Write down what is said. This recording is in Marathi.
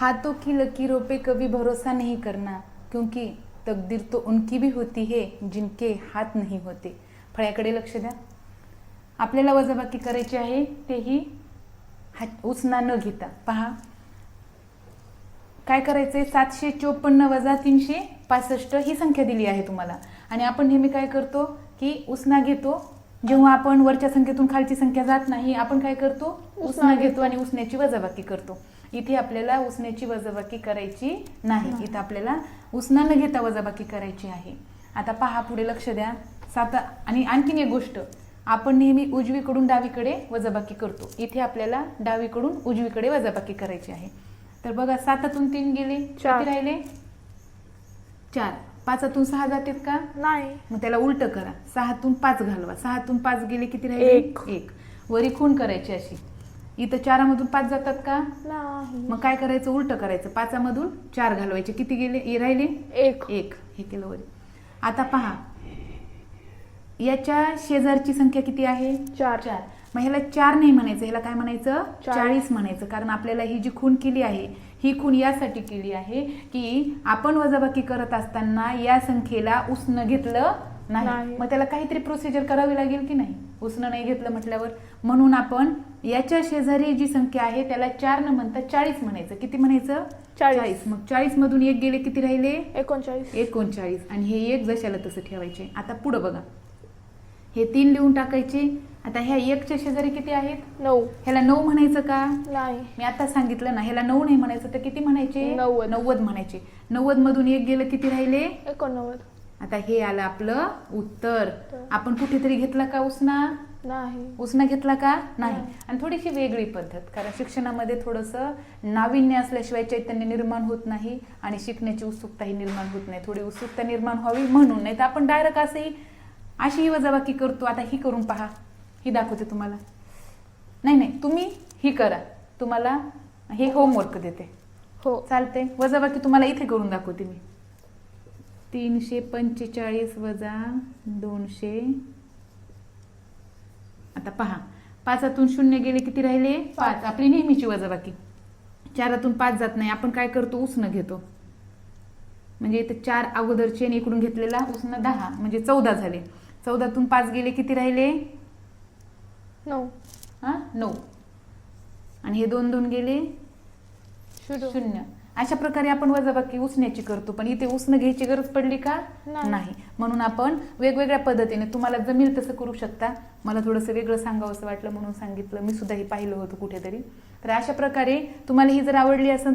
हाथों की लकीरों पे कभी भरोसा नहीं करना क्योंकि तकदीर तो उनकी भी होती है जिनके हात नाही होते। फळ्याकडे लक्ष द्या। आपल्याला वजाबाकी करायची आहे तेही हात उचना न घेता. पहा. काय करायचंय? सातशे चोपन्न वजा तीनशे पासष्ट ही संख्या दिली आहे तुम्हाला. आणि आपण नेहमी काय करतो? की उसना घेतो जेव्हा आपण वरच्या संख्येतून खालची संख्या जात नाही आपण काय करतो? उसना घेतो. आणि उसण्याची वजाबाकी करतो. इथे आपल्याला उसण्याची वजाबाकी करायची नाही. इथे आपल्याला उसना न घेता वजाबाकी करायची आहे. आता पहा पुढे लक्ष द्या. सात आणि आणखीन एक गोष्ट. आपण नेहमी उजवीकडून डावीकडे वजाबाकी करतो. इथे आपल्याला डावीकडून उजवीकडे वजाबाकी करायची आहे. तर बघा सातातून तीन गेले. चार. किती राहिले? चार. पाचातून सहा जातात का? नाही. मग त्याला उलट करा. सहातून पाच घालवा. सहातून पाच गेले किती राहिले? एक. एक. वरी खून करायची अशी. इथं चारामधून पाच जातात का? नाही. मग काय करायचं? उलट करायचं. पाचामधून चार घालवायचे. किती गेले? ए राहिले? एक. एक. हे केलं वरी. आता पहा. याच्या शेजारची संख्या किती आहे? चार. चार. मग ह्याला चार नाही म्हणायचं ह्याला काय म्हणायचं? चाळीस. म्हणायचं. कारण आपल्याला ही जी खून केली आहे ही खून यासाठी केली आहे की आपण वजाबाकी करत असताना या संख्येला उसनं घेतलं नाही. मग त्याला काहीतरी प्रोसिजर करावी लागेल की नाही? उसनं नाही घेतलं म्हटल्यावर. म्हणून आपण याच्या शेजारी जी संख्या आहे त्याला चार न म्हणता चाळीस म्हणायचं. किती म्हणायचं? चाळीस. मग चाळीस मधून एक गेले किती राहिले? एकोणचाळीस. एकोणचाळीस. आणि हे एक जशाला तसं ठेवायचे. आता पुढं बघा. हे तीन लिहून टाकायचे. आता ह्या एकच्या शेजारी किती आहेत? नऊ. ह्याला नऊ म्हणायचं का? नाही. मी आता सांगितलं ना ह्याला नऊ नाही म्हणायचं तर किती म्हणायचे? नव्वद. नव्वद म्हणायचे. नव्वद मधून एक गेलं किती राहिले? एकोणनव्वद. आता हे आलं आपलं उत्तर. तर. आपण कुठेतरी घेतला का उसना? नाही. उसना घेतला का? नाही. नाही. आणि थोडीशी वेगळी पद्धत कारण शिक्षणामध्ये थोडंसं नाविन्य असल्याशिवाय चैतन्य निर्माण होत नाही आणि शिकण्याची उत्सुकताही निर्माण होत नाही. थोडी उत्सुकता निर्माण व्हावी म्हणून. नाही तर आपण डायरेक्ट असंही अशी ही वजाबाकी करतो. आता ही करून पहा. ही दाखवते तुम्हाला. नाही नाही तुम्ही ही करा. तुम्हाला हे होमवर्क देते. हो. चालते वजाबाकी तुम्हाला इथे करून दाखवते मी. तीनशे पंचेचाळीस वजा दोनशे. आता पहा. पाचातून शून्य गेले किती राहिले? पाच. आपली नेहमीची वजाबाकी. चारातून पाच जात नाही. आपण काय करतो? उसनं घेतो. म्हणजे इथे चार अगोदरचे आणि इकडून घेतलेला उसनं दहा. म्हणजे चौदा झाले. चौदातून पाच गेले किती राहिले? नऊ. हा? नऊ. आणि हे दोन दोन गेले? शून्य. अशा प्रकारे आपण वजाबाकी उसण्याची करतो पण इथे उसणं घ्यायची गरज पडली का? नाही. नाही. म्हणून आपण वेगवेगळ्या पद्धतीने तुम्हाला जमेल तसं करू शकता. मला थोडंसं वेगळं सांगावं असं वाटलं म्हणून सांगितलं. मी सुद्धा हे पाहिलं होतं कुठेतरी. तर अशा प्रकारे तुम्हाला ही जर आवडली असेल